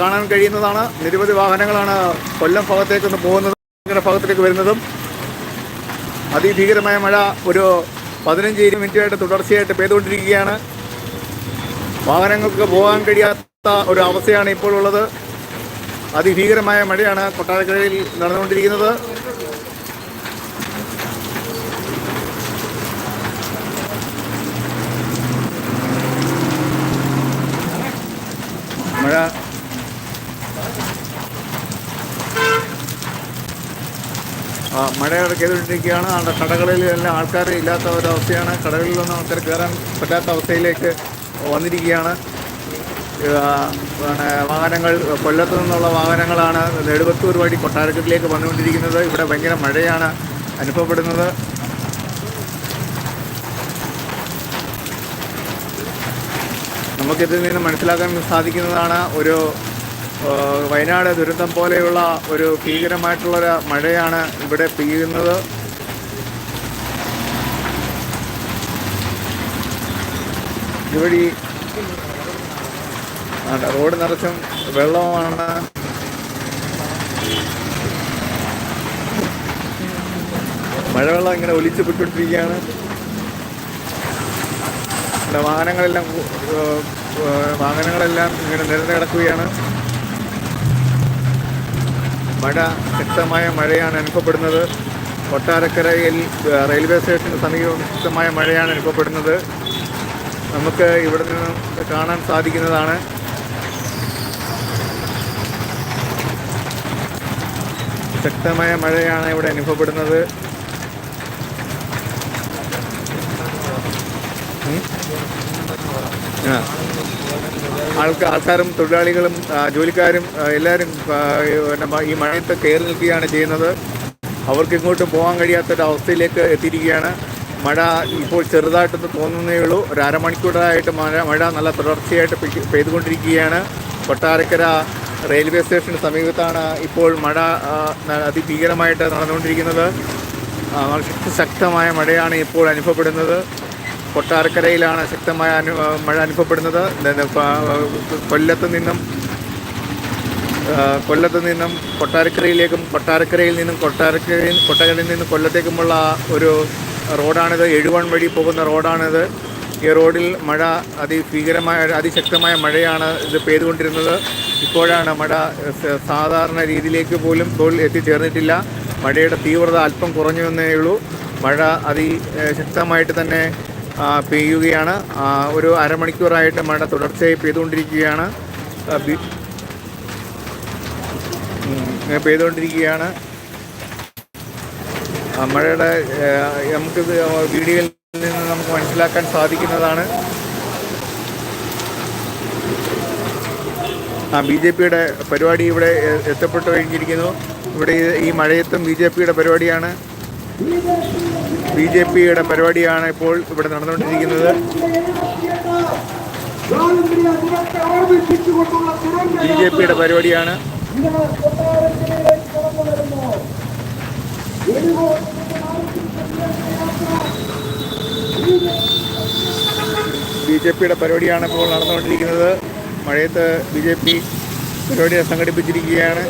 കാണാൻ കഴിയുന്നതാണ്. നിരവധി വാഹനങ്ങളാണ് കൊല്ലം ഭാഗത്തേക്ക് പോകുന്നതും ഭാഗത്തേക്ക് വരുന്നതും. അതിഭീകരമായ മഴ ഒരു പതിനഞ്ച് ഇരുപത് മിനിറ്റായിട്ട് തുടർച്ചയായിട്ട് പെയ്തുകൊണ്ടിരിക്കുകയാണ്. വാഹനങ്ങൾക്ക് പോകാൻ കഴിയാത്ത ഒരു അവസ്ഥയാണ് ഇപ്പോൾ ഉള്ളത്. അതിഭീകരമായ മഴയാണ് കൊട്ടാരക്കരയിൽ നടന്നുകൊണ്ടിരിക്കുന്നത്. മഴ മഴ ചെയ്തുകൊണ്ടിരിക്കുകയാണ് അവിടെ കടകളിൽ എല്ലാം ആൾക്കാർ ഇല്ലാത്ത ഒരവസ്ഥയാണ് കടകളിലൊന്നും ആൾക്കാർ കയറാൻ പറ്റാത്ത അവസ്ഥയിലേക്ക് വന്നിരിക്കുകയാണ്. പിന്നെ വാഹനങ്ങൾ കൊല്ലത്ത് നിന്നുള്ള വാഹനങ്ങളാണ് നെടുവത്തൂർ വഴി കൊട്ടാരക്കരയിലേക്ക് വന്നുകൊണ്ടിരിക്കുന്നത്. ഇവിടെ ഭയങ്കര മഴയാണ് അനുഭവപ്പെടുന്നത്. നമുക്കിതിൽ നിന്ന് മനസ്സിലാക്കാൻ സാധിക്കുന്നതാണ് ഒരു വയനാട് ദുരന്തം പോലെയുള്ള ഒരു ഭീകരമായിട്ടുള്ളൊരു മഴയാണ് ഇവിടെ പെയ്യുന്നത്. ഇതുവഴി റോഡ് നിറച്ചും വെള്ളമാണ് മഴവെള്ളം ഇങ്ങനെ ഒലിച്ച് പൊയ്ക്കൊണ്ടിരിക്കുകയാണ്. വാഹനങ്ങളെല്ലാം വാഹനങ്ങളെല്ലാം ഇങ്ങനെ നിരന്ന് കിടക്കുകയാണ്. മഴ ശക്തമായ മഴയാണ് അനുഭവപ്പെടുന്നത്. കൊട്ടാരക്കരയിൽ റെയിൽവേ സ്റ്റേഷന് സമീപം ശക്തമായ മഴയാണ് അനുഭവപ്പെടുന്നത്. നമുക്ക് ഇവിടെ നിന്ന് കാണാൻ സാധിക്കുന്നതാണ്. ശക്തമായ മഴയാണ് ഇവിടെ അനുഭവപ്പെടുന്നത്. ആ. ആൾക്കാ ആൾക്കാരും തൊഴിലാളികളും ജോലിക്കാരും എല്ലാവരും ഈ മഴയത്ത് കയറി നിൽക്കുകയാണ് ചെയ്യുന്നത്. അവർക്ക് ഇങ്ങോട്ടും പോകാൻ കഴിയാത്തൊരവസ്ഥയിലേക്ക് എത്തിയിരിക്കുകയാണ്. മഴ ഇപ്പോൾ ചെറുതായിട്ടൊന്ന് തോന്നുന്നേ ഉള്ളൂ. ഒരു അരമണിക്കൂറായിട്ട് മഴ മഴ നല്ല തുടർച്ചയായിട്ട് പെയ്തുകൊണ്ടിരിക്കുകയാണ്. കൊട്ടാരക്കര റെയിൽവേ സ്റ്റേഷന് സമീപത്താണ് ഇപ്പോൾ മഴ അതിഭീകരമായിട്ട് നടന്നുകൊണ്ടിരിക്കുന്നത്. ശക്തമായ മഴയാണ് ഇപ്പോൾ അനുഭവപ്പെടുന്നത്. കൊട്ടാരക്കരയിലാണ് ശക്തമായ അനു മഴ അനുഭവപ്പെടുന്നത്. കൊല്ലത്ത് നിന്നും കൊല്ലത്ത് നിന്നും കൊട്ടാരക്കരയിലേക്കും കൊട്ടാരക്കരയിൽ നിന്നും കൊട്ടാരക്കരയിൽ കൊട്ടാരക്കരയിൽ നിന്നും കൊല്ലത്തേക്കുമുള്ള ഒരു റോഡാണിത്. എഴുവൺ വഴി പോകുന്ന റോഡാണിത്. ഈ റോഡിൽ മഴ അതിഭീകരമായ അതിശക്തമായ മഴയാണ് ഇത് പെയ്തുകൊണ്ടിരുന്നത്. ഇപ്പോഴാണ് മഴ സാധാരണ രീതിയിലേക്ക് പോലും തോൽ എത്തിച്ചേർന്നിട്ടില്ല. മഴയുടെ തീവ്രത അല്പം കുറഞ്ഞു എന്നേ ഉള്ളൂ. മഴ അതിശക്തമായിട്ട് ശക്തമായിട്ട് തന്നെ പെയ്യുകയാണ്. ഒരു അരമണിക്കൂറായിട്ട് മഴ തുടർച്ചയായി പെയ്തുകൊണ്ടിരിക്കുകയാണ്. പെയ്തുകൊണ്ടിരിക്കുകയാണ്. മഴയുടെ നമുക്ക് വീഡിയോയിൽ നിന്ന് നമുക്ക് മനസ്സിലാക്കാൻ സാധിക്കുന്നതാണ്. ആ ബി ജെ പിയുടെ പരിപാടി ഇവിടെ എത്തപ്പെട്ടു കഴിഞ്ഞിരിക്കുന്നു. ഇവിടെ ഈ മഴയത്തും ബി ജെ പിയുടെ പരിപാടിയാണ്. ബി ജെ പിയുടെ പരിപാടിയാണ് ഇപ്പോൾ ഇവിടെ നടന്നുകൊണ്ടിരിക്കുന്നത്. ബി ജെ പിയുടെ പരിപാടിയാണ്. ബി ജെ പിയുടെ പരിപാടിയാണ് ഇപ്പോൾ നടന്നുകൊണ്ടിരിക്കുന്നത്. മഴയത്ത് ബി ജെ പി പരിപാടിയെ സംഘടിപ്പിച്ചിരിക്കുകയാണ്.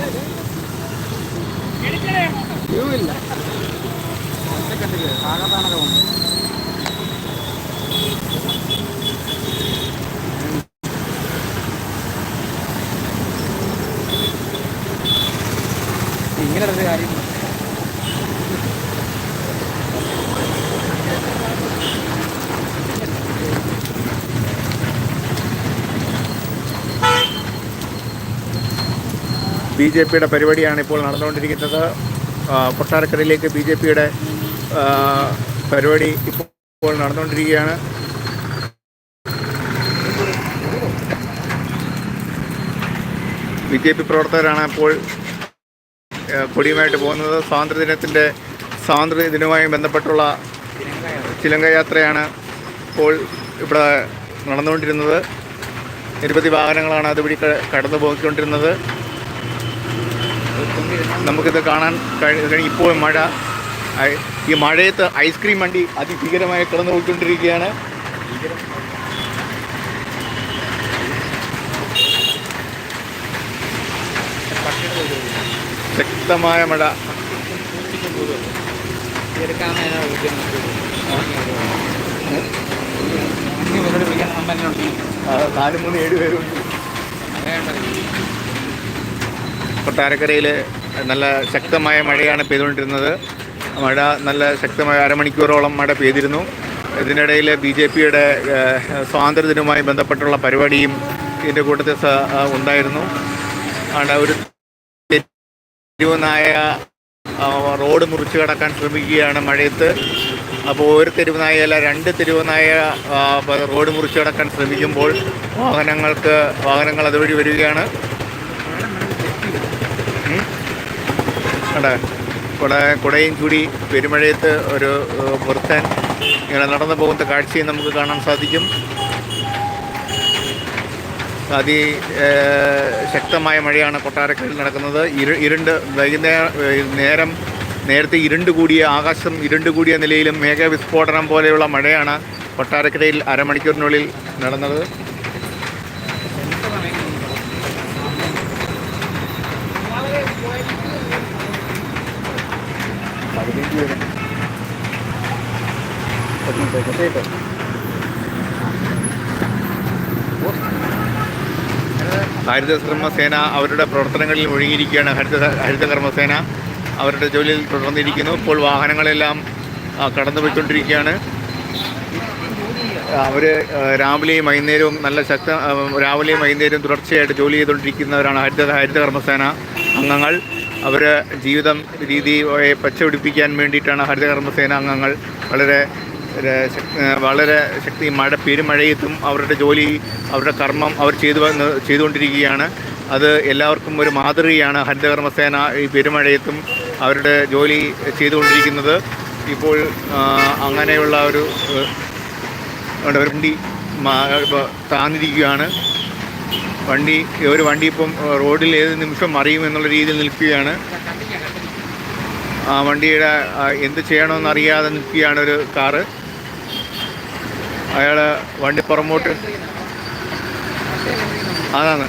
ഇങ്ങനെ ഒരു കാര്യം ബി ജെ പിയുടെ പരിപാടിയാണ് ഇപ്പോൾ നടന്നുകൊണ്ടിരിക്കുന്നത്. കൊട്ടാരക്കരയിലേക്ക് ബി ജെ പിയുടെ പരിപാടി ഇപ്പോൾ നടന്നുകൊണ്ടിരിക്കുകയാണ്. ബി ജെ പി പ്രവർത്തകരാണ് ഇപ്പോൾ ആ, കൊടിയുമായിട്ട് പോകുന്നത്. സ്വാതന്ത്ര്യദിനത്തിന്റെ സ്വാതന്ത്ര്യ ദിനവുമായി ബന്ധപ്പെട്ടുള്ള ചിലങ്കയാത്രയാണ് ഇപ്പോൾ ഇവിടെ നടന്നുകൊണ്ടിരുന്നത്. നിരവധി വാഹനങ്ങളാണ് അതുവഴി കടന്നു പോയിക്കൊണ്ടിരുന്നത്. നമുക്കിത് കാണാൻ കഴി ഇപ്പോൾ മഴ ഈ മഴയത്ത് ഐസ്ക്രീം വണ്ടി അതിഭീകരമായി കിടന്നു പോയിക്കൊണ്ടിരിക്കുകയാണ്. ശക്തമായ മഴ. നാല് മൂന്ന് ഏഴ് പേരുണ്ട് കൊട്ടാരക്കരയിൽ നല്ല ശക്തമായ മഴയാണ് പെയ്തുകൊണ്ടിരുന്നത്. മഴ നല്ല ശക്തമായ അരമണിക്കൂറോളം മഴ പെയ്തിരുന്നു. ഇതിനിടയിൽ ബി ജെ പിയുടെ സ്വാതന്ത്ര്യദിനവുമായി ബന്ധപ്പെട്ടുള്ള പരിപാടിയും ഇതിന്റെ കൂട്ടത്തിൽ ഉണ്ടായിരുന്നു. അവിടെ ഒരു തെരുവുനായ റോഡ് മുറിച്ചു കടക്കാൻ ശ്രമിക്കുകയാണ് മഴയത്ത്. അപ്പോൾ ഒരു തെരുവുനായല്ല രണ്ട് തെരുവുനായ റോഡ് മുറിച്ചു കടക്കാൻ ശ്രമിക്കുമ്പോൾ വാഹനങ്ങൾക്ക് വാഹനങ്ങൾ അതുവഴി വരികയാണ്. കണ്ടോ? കുട കുടയും ചൂടി പെരുമഴയത്ത് ഒരു വൃത്തൻ ഇങ്ങനെ നടന്നു പോകുന്ന കാഴ്ചയും നമുക്ക് കാണാൻ സാധിക്കും. അതി ശക്തമായ മഴയാണ് കൊട്ടാരക്കരയിൽ നടക്കുന്നത്. ഇരു ഇരുണ്ട് വൈകുന്നേരം നേരം നേരത്തെ ഇരുണ്ട് കൂടിയ ആകാശം ഇരുണ്ട് കൂടിയ നിലയിലും മേഘവിസ്ഫോടനം പോലെയുള്ള മഴയാണ് കൊട്ടാരക്കരയിൽ അരമണിക്കൂറിനുള്ളിൽ നടന്നത്. ഹരിത കർമ്മസേന അവരുടെ പ്രവർത്തനങ്ങളിൽ ഒഴുകിയിരിക്കുകയാണ് ഹരിത ഹരിത കർമ്മസേന അവരുടെ ജോലിയിൽ തുടർന്നിരിക്കുന്നു. ഇപ്പോൾ വാഹനങ്ങളെല്ലാം കടന്നു പോയിക്കൊണ്ടിരിക്കുകയാണ് അവർ രാവിലെയും വൈകുന്നേരവും നല്ല ശക്ത രാവിലെയും വൈകുന്നേരവും തുടർച്ചയായിട്ട് ജോലി ചെയ്തുകൊണ്ടിരിക്കുന്നവരാണ് ഹരിത ഹരിത കർമ്മസേന അംഗങ്ങൾ. അവർ ജീവിതം രീതിയെ പച്ചപിടിപ്പിക്കാൻ വേണ്ടിയിട്ടാണ് ഹരിത കർമ്മസേന അംഗങ്ങൾ വളരെ വളരെ ശക്തി മഴ പെരുമഴയത്തും അവരുടെ ജോലി അവരുടെ കർമ്മം അവർ ചെയ്തു ചെയ്തുകൊണ്ടിരിക്കുകയാണ്. അത് എല്ലാവർക്കും ഒരു മാതൃകയാണ് ഹരിതകർമ്മസേന ഈ പെരുമഴയത്തും അവരുടെ ജോലി ചെയ്തുകൊണ്ടിരിക്കുന്നത്. ഇപ്പോൾ അങ്ങനെയുള്ള ഒരു വണ്ടി താന്നിരിക്കുകയാണ്. വണ്ടി ഒരു വണ്ടി ഇപ്പം റോഡിൽ ഏത് നിമിഷം അറിയും എന്നുള്ള രീതിയിൽ നിൽക്കുകയാണ്. ആ വണ്ടിയുടെ എന്ത് ചെയ്യണമെന്ന് അറിയാതെ നിൽക്കുകയാണ് ഒരു കാറ്. അയാൾ വണ്ടി പുറമോട്ട്. അതാണ്.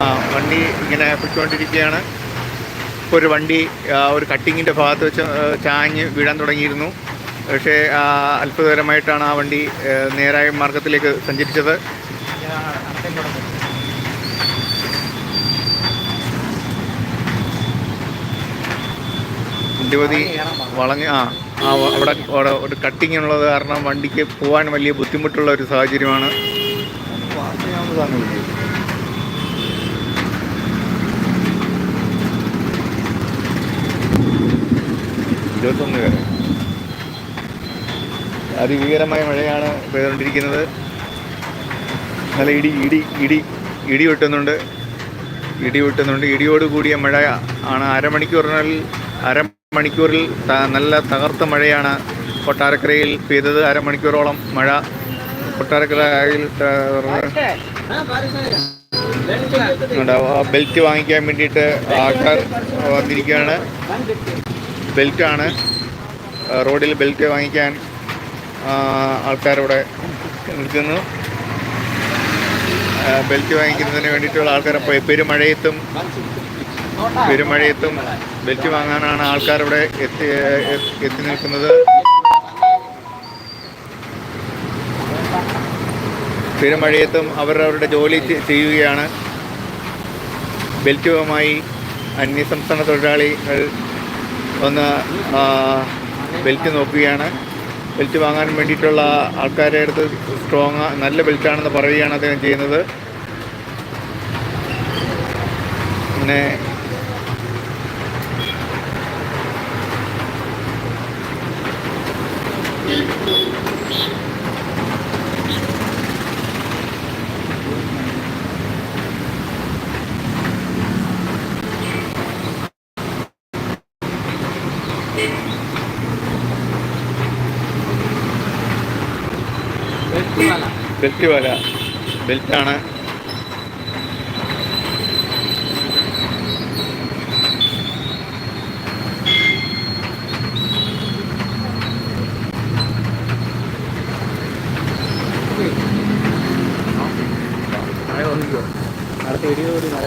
ആ വണ്ടി ഇങ്ങനെ പൊയ്ക്കൊണ്ടിരിക്കുകയാണ് ഇപ്പോൾ ഒരു വണ്ടി ഒരു കട്ടിങ്ങിന്റെ ഭാഗത്ത് വെച്ച് ചാഞ്ഞ് വീഴാൻ തുടങ്ങിയിരുന്നു. പക്ഷേ അത്ഭുതകരമായിട്ടാണ് ആ വണ്ടി നേരായ മാർഗത്തിലേക്ക് സഞ്ചരിച്ചത്. നിരവധി വളഞ്ഞ് ആ ആ അവിടെ അവിടെ ഒരു കട്ടിങ് ഉള്ളത് കാരണം വണ്ടിക്ക് പോകാൻ വലിയ ബുദ്ധിമുട്ടുള്ള ഒരു സാഹചര്യമാണ്. ഇരുപത്തൊന്ന് പേര്. അതിഭീകരമായ മഴയാണ് പെയ്തുകൊണ്ടിരിക്കുന്നത്. നല്ല ഇടി ഇടി ഇടി ഇടി വെട്ടുന്നുണ്ട്. ഇടി വെട്ടുന്നുണ്ട്. ഇടിയോട് കൂടിയ മഴ ആണ് അരമണിക്കൂറിൽ ത- നല്ല തകർത്ത മഴയാണ് കൊട്ടാരക്കരയിൽ പെയ്തത്. അരമണിക്കൂറോളം മഴ കൊട്ടാരക്കരയിൽ. ബെൽറ്റ് വാങ്ങിക്കാൻ വേണ്ടിയിട്ട് ആൾക്കാർ വന്നിരിക്കുകയാണ്. ബെൽറ്റാണ് റോഡിൽ ബെൽറ്റ് വാങ്ങിക്കാൻ ആൾക്കാരിവിടെ നിൽക്കുന്നു. ബെൽറ്റ് വാങ്ങിക്കുന്നതിന് വേണ്ടിയിട്ടുള്ള ആൾക്കാർ പെരുമഴയത്തും പെരുമഴയത്തും ബെൽറ്റ് വാങ്ങാനാണ് ആൾക്കാരിവിടെ എത്തി എത്തി നിൽക്കുന്നത്. പെരുമഴയത്തും അവർ അവരുടെ ജോലി ചെയ്യുകയാണ്. ബെൽറ്റുമായി അന്യസംസ്ഥാന തൊഴിലാളികൾ ഒന്ന് ബെൽറ്റ് നോക്കുകയാണ്. ബെൽറ്റ് വാങ്ങാൻ വേണ്ടിയിട്ടുള്ള ആൾക്കാരെ അടുത്ത് സ്ട്രോങ് നല്ല ബെൽറ്റാണെന്ന് പറയുകയാണ് അദ്ദേഹം ചെയ്യുന്നത്. അങ്ങനെ രൂപ വില ബെൽറ്റാണ് അടുത്ത വീഡിയോ ഒരു മഴ